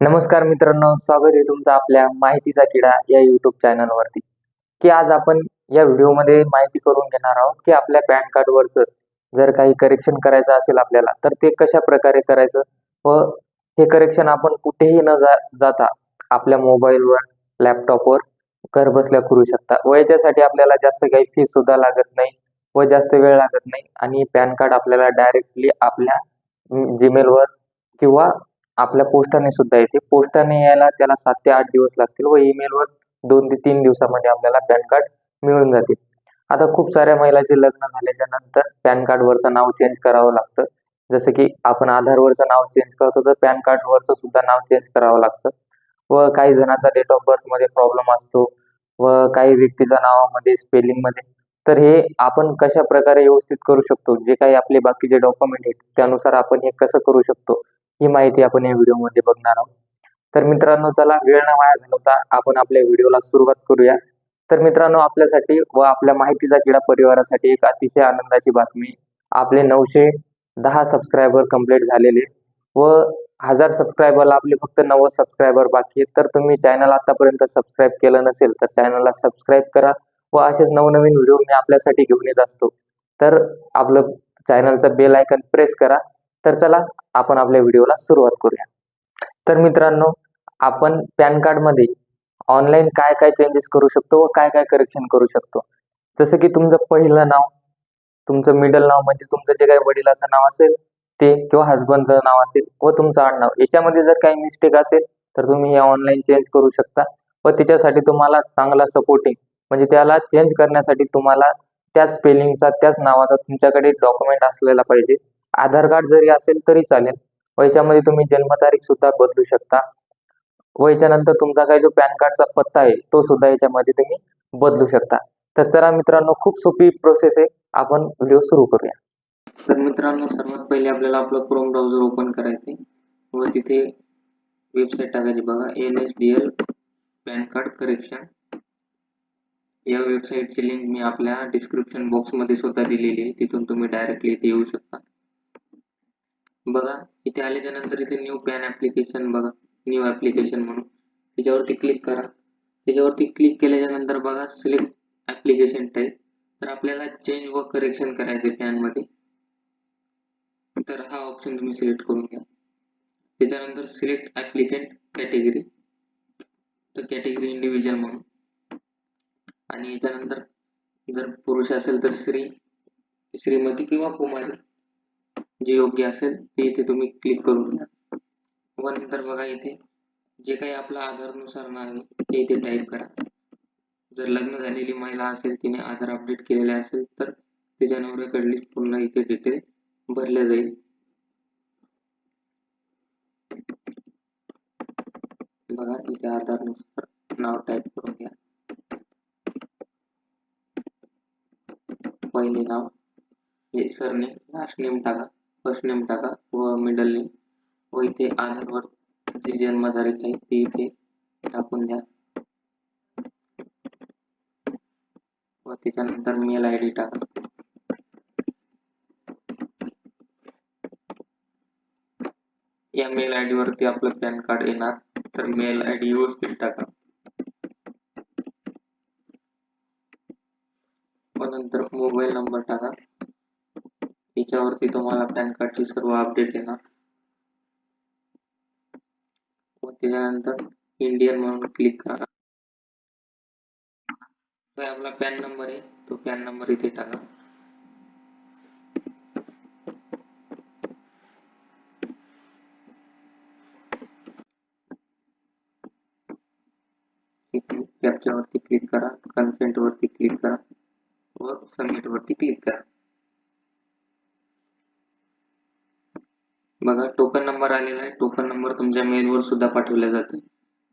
नमस्कार मित्रांनो स्वागत आहे तुमचं आपल्या माहितीचा किडा या युट्यूब चॅनलवरती की आज आपण या व्हिडिओमध्ये माहिती करून घेणार आहोत की आपल्या पॅन कार्डवरचं जर काही करेक्शन करायचं असेल आपल्याला तर ते कशा प्रकारे करायचं व हे करेक्शन आपण कुठेही न जा जाता आपल्या मोबाईलवर लॅपटॉपवर घर बसल्या करू शकता. व याच्यासाठी आपल्याला जास्त काही फी सुद्धा लागत नाही व जास्त वेळ लागत नाही आणि पॅन कार्ड आपल्याला डायरेक्टली आपल्या जीमेलवर किंवा आपल्या पोस्टाने सुद्धा येते. पोस्टाने यायला त्याला सात ते आठ दिवस लागतील व ईमेलवर दोन ते तीन दिवसामध्ये आपल्याला पॅन कार्ड मिळून जाते. आता खूप साऱ्या महिलाचे लग्न झाल्याच्यानंतर पॅन कार्डवरचं नाव चेंज करावं लागतं. जसं की आपण आधारवरचं नाव चेंज करतो तर पॅन कार्डवरचं सुद्धा नाव चेंज करावं लागतं. व काही जणांचा डेट ऑफ बर्थमध्ये प्रॉब्लेम असतो. व काही व्यक्तीच्या नावामध्ये स्पेलिंगमध्ये तर हे आपण कशा प्रकारे व्यवस्थित करू शकतो? जे काही आपले बाकीचे डॉक्युमेंट आहेत त्यानुसार आपण हे कसं करू शकतो? ही माहिती आपण या व्हिडिओमध्ये बघणार आहोत. तर मित्रांनो चला वेळ न वाया घालवता आपण आपल्या व्हिडिओला सुरुवात करूया. तर मित्रांनो आपल्यासाठी व आपल्या माहितीचा किडा परिवारासाठी एक अतिशय आनंदाची बातमी. आपले नऊशे दहा सबस्क्रायबर कंप्लीट झालेले व हजार सबस्क्रायबरला आपले फक्त नव्वद सबस्क्रायबर बाकी आहेत. तर तुम्ही चॅनल आतापर्यंत सबस्क्राईब केलं नसेल तर चॅनलला सबस्क्राईब करा व असेच नवनवीन व्हिडिओ मी आपल्यासाठी घेऊन येत असतो. तर आपलं चॅनलचं बेल आयकन प्रेस करा. तर चला आपण आपल्या व्हिडिओला सुरुवात करूया. तर मित्रांनो आपण पॅन कार्डमध्ये ऑनलाईन काय काय चेंजेस करू शकतो व काय काय करेक्शन करू शकतो? जसं की तुमचं पहिलं नाव तुमचं मिडल नाव म्हणजे तुमचं जे काही वडिलाचं नाव असेल ते किंवा हजबंडचं नाव असेल व तुमचं आडनाव. याच्यामध्ये जर काही मिस्टेक असेल तर तुम्ही हे ऑनलाईन चेंज करू शकता व त्याच्यासाठी तुम्हाला चांगला सपोर्टिंग म्हणजे त्याला चेंज करण्यासाठी तुम्हाला त्याच स्पेलिंगचा त्याच नावाचा तुमच्याकडे डॉक्युमेंट असलेला पाहिजे. आधार कार्ड जरी असेल तरी चालेल. व याच्यामध्ये तुम्ही जन्मतारीख सुद्धा बदलू शकता. व याच्यानंतर तुमचा काही जो पॅन कार्डचा पत्ता आहे तो सुद्धा याच्यामध्ये तुम्ही बदलू शकता. तर चला मित्रांनो खूप सोपी प्रोसेस आहे. आपण व्हिडिओ सुरू करूया. तर मित्रांनो सर्वात पहिले आपल्याला आपलं क्रोम ब्राउझर ओपन करायचे व तिथे वेबसाईट टाकायची बघा. N S D L PAN card correction या वेबसाईटची लिंक मी आपल्या डिस्क्रिप्शन बॉक्समध्ये सुद्धा दिलेली आहे. तिथून तुम्ही डायरेक्टली इथे येऊ शकता. बघा इथे आल्याच्यानंतर इथे न्यू पॅन ऍप्लिकेशन बघा न्यू ऍप्लिकेशन म्हणून. त्याच्यावरती क्लिक करा. त्याच्यावरती क्लिक केल्याच्यानंतर बघा सिलेक्ट ऍप्लिकेशन टाईप तर आपल्याला चेंज व करेक्शन करायचे पॅनमध्ये. तर हा ऑप्शन तुम्ही सिलेक्ट करून घ्या. त्याच्यानंतर सिलेक्ट ऍप्लिकेंट कॅटेगरी तर कॅटेगरी इंडिव्हिज्युअल म्हणून. आणि याच्यानंतर जर पुरुष असेल तर स्त्री श्रीमती किंवा कुमारी. जे योग्य असेल ते इथे तुम्ही क्लिक करून घ्या व नंतर बघा इथे जे काही आपलं आधारनुसार नाव आहे ते इथे टाईप करा. जर लग्न झालेली महिला असेल तिने आधार अपडेट केलेले असेल तर तिच्या नवऱ्याकडली पुन्हा इथे डिटेल भरल्या जाईल. बघा इथे आधारनुसार नाव टाईप करून घ्या. पहिले नाव हे सरनेम लास्ट नेम टाका. फर्स्ट नेम टाका व मिडल नेम व इथे आधारवर जी जन्मतारीख आहे ती इथे टाकून द्या. व त्याच्यानंतर मेल आय डी टाका. या मेल आय डी वरती आपलं पॅन कार्ड येणार तर मेल आय डी व्यवस्थित टाका. व नंतर मोबाईल नंबर टाका. याच्यावरती तुम्हाला पॅन कार्डची सर्व अपडेट येणार. व त्याच्यानंतर इंडियन म्हणून क्लिक करा. आपला पॅन नंबर आहे तो पॅन नंबर इथे टाका. इथे कॅप्चा वरती क्लिक करा कन्सेंट वरती क्लिक करा, व सबमिट वरती क्लिक करा. बघा टोकन नंबर आलेला आहे. टोकन नंबर तुमच्या मेलवर सुद्धा पाठवला जाते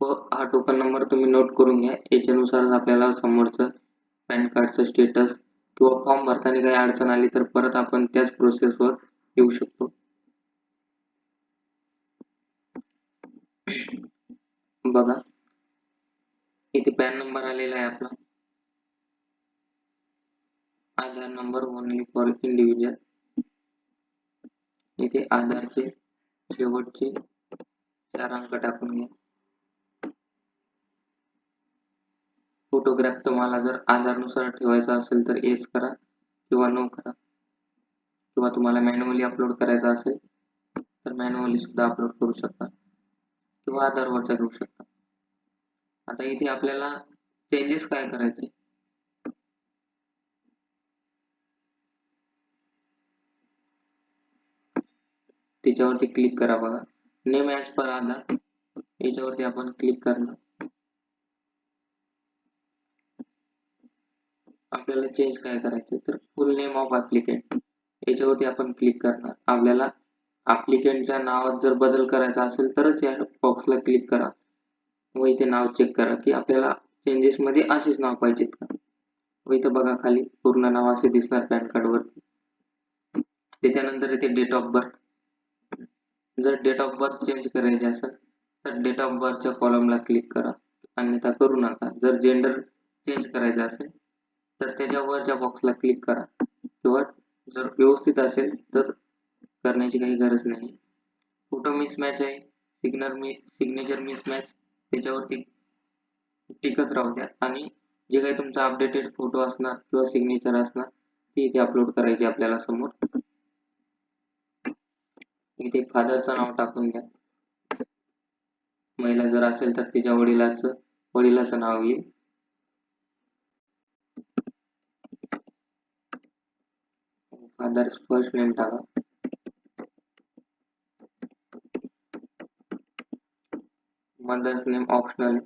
व हा टोकन नंबर तुम्ही नोट करून घ्या. याच्यानुसार आपल्याला समोरचं पॅन कार्डचं स्टेटस किंवा फॉर्म भरताना काही अडचण आली तर परत आपण त्याच प्रोसेसवर येऊ शकतो. बघा. इथे पॅन नंबर आलेला आहे आपला. Aadhaar number only for individual इथे आधारचे शेवटचे चार अंक टाकून घ्या फोटोग्राफ तुम्हाला जर आधारनुसार ठेवायचा असेल तर एस करा किंवा नो करा. किंवा तुम्हाला मॅन्युअली अपलोड करायचा असेल तर मॅन्युअली सुद्धा अपलोड करू शकता. किंवा आधारवरचा घेऊ शकता. आता इथे आपल्याला चेंजेस काय करायचे? त्याच्यावरती क्लिक करा बघा. नेम ॲज पर आधार याच्यावरती आपण क्लिक करणार. आपल्याला चेंज काय करायचे तर फुल नेम ऑफ ऍप्लिकेंट याच्यावरती आपण क्लिक करणार. आपल्याला ऍप्लिकेंटच्या नावात जर बदल करायचा असेल तरच या बॉक्सला क्लिक करा. व इथे नाव चेक करा की आपल्याला चेंजेस मध्ये असेच नाव पाहिजेत का? व इथं बघा खाली पूर्ण नाव असे दिसणार पॅन कार्डवरती. त्याच्यानंतर इथे डेट ऑफ बर्थ जर डेट ऑफ बर्थ चेंज करायचे असेल तर डेट ऑफ बर्थच्या कॉलमला क्लिक करा. अन्यथा करू नका. जर जेंडर चेंज करायचं असेल तर त्याच्या वरच्या बॉक्सला क्लिक करा. किंवा जर व्यवस्थित असेल तर करण्याची काही गरज नाही. फोटो मिसमॅच आहे सिग्नर मी सिग्नेचर मिसमॅच त्याच्यावरती टिकत राहू द्या. आणि जे काही तुमचा अपडेटेड फोटो असणार किंवा सिग्नेचर असणार ती इथे अपलोड करायची आपल्याला समोर. इथे फादरचं नाव टाकून द्या. महिला जर असेल तर तिच्या वडिलाचं वडिलाचं नाव येईल. फादर्स फर्स्ट नेम टाका. Mother's name optional.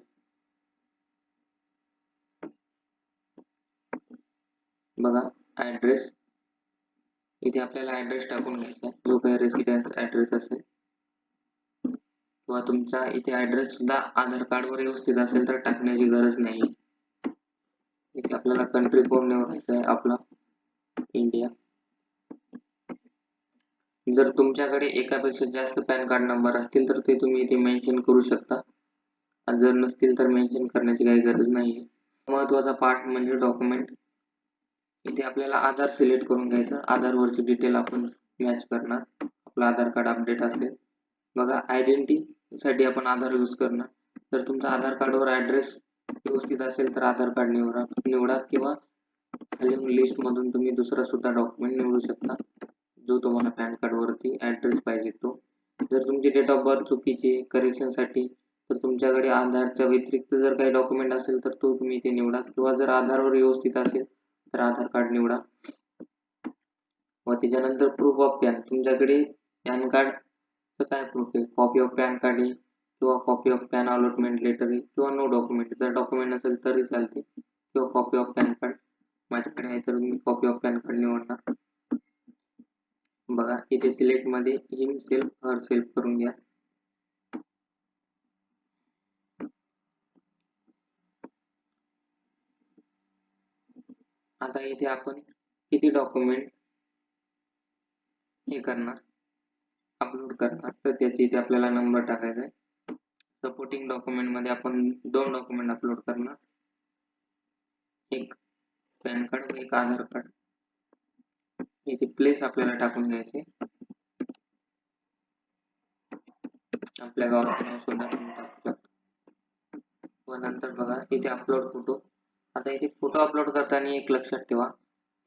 बघा ॲड्रेस इथे आपल्याला ऍड्रेस टाकून घ्यायचा आहे. जो काही रेसिडेन्स ऍड्रेस असेल किंवा तुमचा इथे ऍड्रेस सुद्धा आधार कार्डवर व्यवस्थित असेल तर टाकण्याची गरज नाही. इथे आपल्याला कंट्री कोड निवडायचा आहे आपला इंडिया जर तुमच्याकडे एकापेक्षा जास्त पॅन कार्ड नंबर असतील तर ते तुम्ही इथे मेन्शन करू शकता. जर नसतील तर मेन्शन करण्याची काही गरज नाही महत्त्वाचा पार्ट म्हणजे डॉक्युमेंट इथे आपल्याला आधार सिलेक्ट करून घ्यायचं. आधारवरची डिटेल आपण मॅच करणार. आपलं आधार कार्ड अपडेट असेल. बघा आयडेंटिटीसाठी आपण आधार यूज करणार. जर तुमचा आधार कार्डवर ॲड्रेस व्यवस्थित असेल तर आधार कार्ड निवडा निवडा किंवा खाली लिस्टमधून तुम्ही दुसरा सुद्धा डॉक्युमेंट निवडू शकता. जो तुम्हाला पॅन कार्डवरती ॲड्रेस पाहिजे तो. जर तुमची डेट ऑफ बर्थ चुकीची करेक्शनसाठी तर तुमच्याकडे आधारच्या व्यतिरिक्त जर काही डॉक्युमेंट असेल तर तो तुम्ही इथे निवडा. किंवा जर आधारवर व्यवस्थित असेल तर आधार कार्ड निवडा. व त्याच्यानंतर प्रूफ ऑफ़ पॅन तुमच्याकडे पॅन कार्डचं काय प्रूफ आहे? कॉपी ऑफ़ पॅन कार्ड आहे किंवा copy of PAN allotment letter आहे किंवा नो डॉक्युमेंट जर डॉक्युमेंट नसेल तरी चालते. किंवा कॉपी ऑफ़ पॅन कार्ड माझ्याकडे आहे तर मी कॉपी ऑफ़ पॅन कार्ड निवडणार. बघा, इथे सिलेक्ट मध्ये हिम सेल्फ हर सेल्फ करून घ्या. आता इथे आपण किती डॉक्युमेंट हे करणार अपलोड करणार. तर त्याची इथे आपल्याला नंबर टाकायचा आहे. सपोर्टिंग डॉक्युमेंट मध्ये आपण दोन डॉक्युमेंट अपलोड करणार. एक पॅन कार्ड एक आधार कार्ड. इथे प्लेस आपल्याला टाकून घ्यायचे आपल्या गावाचं नाव सुद्धा टाकू शकतो. व नंतर बघा, इथे अपलोड फ़ोटो आता इथे फोटो अपलोड करताना एक लक्षात ठेवा.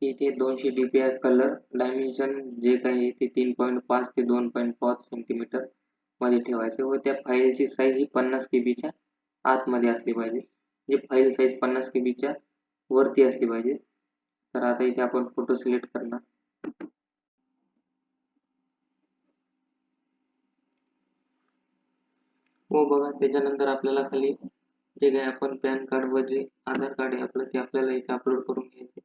की इथे दोनशे D P I colour dimension जे काही आहे ते तीन पॉईंट पाच ते दोन पॉईंट पाच सेंटीमीटरमध्ये ठेवायचे. व त्या फाईलची साईज ही पन्नास के बीच्या आतमध्ये असली पाहिजे. म्हणजे फाईल साईज पन्नास के बीच्या वरती असली पाहिजे. तर आता इथे आपण फोटो सिलेक्ट करणार. हो बघा त्याच्यानंतर आपल्याला खाली जे काही आपण पॅन कार्ड व जे आधार कार्ड आहे आपलं ते आपल्याला इथे अपलोड करून घ्यायचे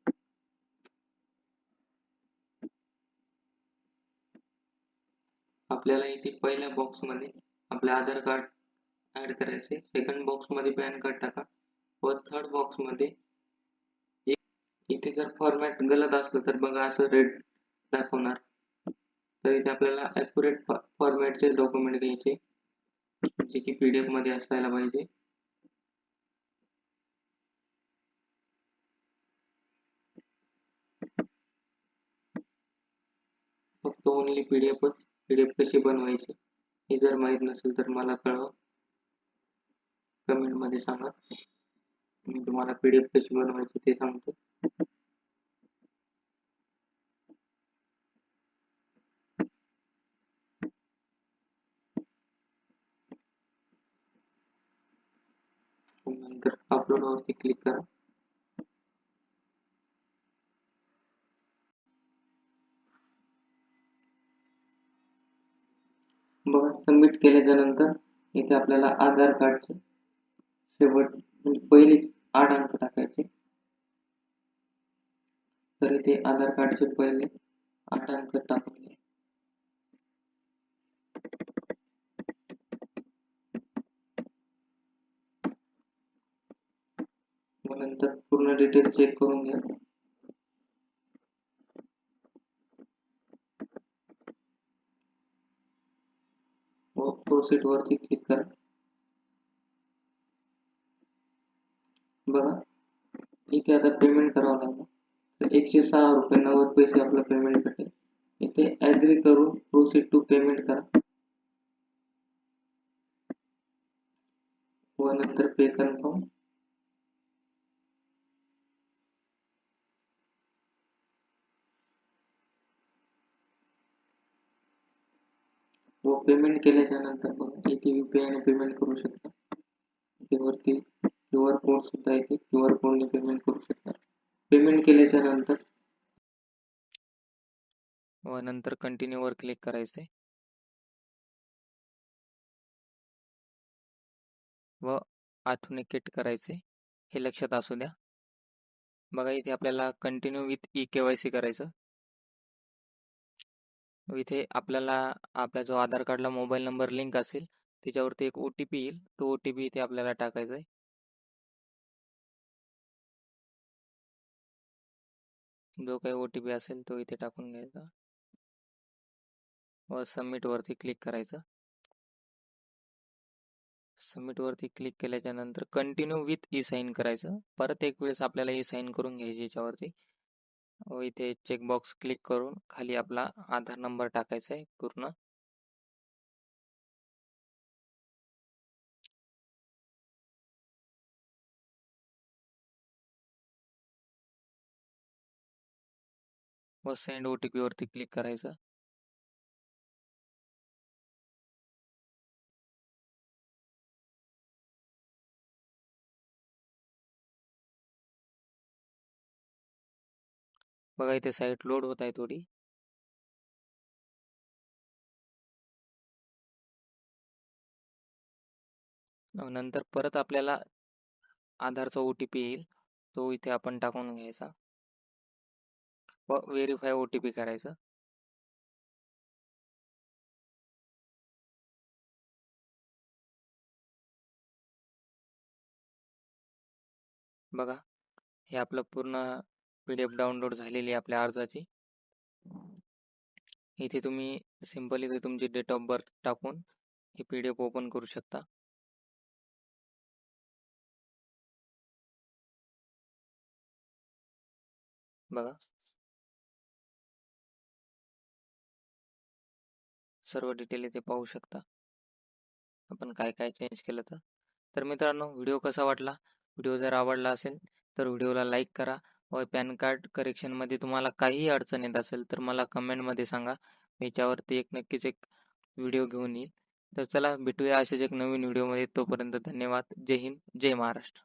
आपल्याला इथे पहिल्या बॉक्समध्ये आपले आधार कार्ड ऍड करायचे सेकंड बॉक्समध्ये पॅन कार्ड टाका. व थर्ड बॉक्समध्ये इथे जर फॉर्मॅट गलत असलं तर बघा असं रेड दाखवणार. तर इथे आपल्याला ॲक्युरेट फॉर्मॅटचे डॉक्युमेंट घ्यायचे. जे की पी डी एफमध्ये असायला पाहिजे. फक्त ओनली पी डी एफच पी डी एफ कशी बनवायची हे जर माहीत नसेल तर मला कळवा. कमेंटमध्ये सांगा. मी तुम्हाला पी डी एफ कशी बनवायची ते सांगतो. नंतर अपलोड वरती क्लिक करा बघा सबमिट केल्याच्यानंतर इथे आपल्याला आधार कार्डचे शेवट म्हणजे पहिलेच आठ अंक टाकायचे तर इथे आधार कार्डचे पहिले आठ अंक टाकून घ्या. नंतर पूर्ण डिटेल चेक करून घ्या व प्रोसीड वरती क्लिक करा बघा इथे आता पेमेंट करावं लागेल तर एकशे सहा रुपये नव्वद पैसे आपलं पेमेंट भेटेल इथे ॲग्री करून प्रोसीड टू पेमेंट करा। व नंतर पे कन्फर्म हो, व पेमेंट केल्याच्यानंतर बघा इथे पी ने पेमेंट करू शकता इथे वरती क्यू आर कोड सुद्धा येते क्यू आर कोडने पेमेंट करू शकता पेमेंट केल्याच्यानंतर व नंतर कंटिन्यू वर क्लिक करायचे व आथुनिकेट करायचे हे लक्षात असू द्या. बघा इथे आपल्याला continue with E K Y C करायचं. इथे आपल्याला आपल्या जो आधार कार्डला मोबाईल नंबर लिंक असेल त्याच्यावरती एक ओ टी पी येईल. तो ओ टी पी इथे आपल्याला टाकायचा आहे. जो काही ओ टी पी असेल तो इथे टाकून घ्यायचा. व सबमिट वरती क्लिक करायचं. सबमिट वरती क्लिक केल्याच्यानंतर कंटिन्यू विथ ई साईन करायचं. परत एक वेळेस आपल्याला ई साईन करून घ्यायची याच्यावरती. व इथे चेकबॉक्स क्लिक करून खाली आपला आधार नंबर टाकायचा आहे पूर्ण. व सेंड ओ टी पी वरती क्लिक करायचं. बघा इथे साईट लोड होत आहे थोडी. नंतर परत आपल्याला आधारचा ओ टी पी येईल. तो इथे आपण टाकून घ्यायचा. व व्हेरीफाय ओ टी पी करायचं. बघा हे आपलं पूर्ण पीडीएफ डाउनलोड झालेली आहे आपल्या अर्जाची. इथे तुम्ही सिंपल इथे तुमची डेट ऑफ बर्थ टाकून ही पीडीएफ ओपन करू शकता. बघा. सर्व डिटेल इथे पाहू शकता. आपण काय काय चेंज केलं तर. तर मित्रांनो व्हिडिओ कसा वाटला? व्हिडिओ जर आवडला असेल तर व्हिडिओला लाईक करा. व पॅन कार्ड करेक्शनमध्ये तुम्हाला काहीही अडचण येत असेल तर मला कमेंटमध्ये सांगा. मी याच्यावरती एक नक्कीच एक व्हिडिओ घेऊन येईल. तर चला भेटूया असेच एक नवीन व्हिडिओमध्ये. तोपर्यंत धन्यवाद. जय हिंद जय महाराष्ट्र.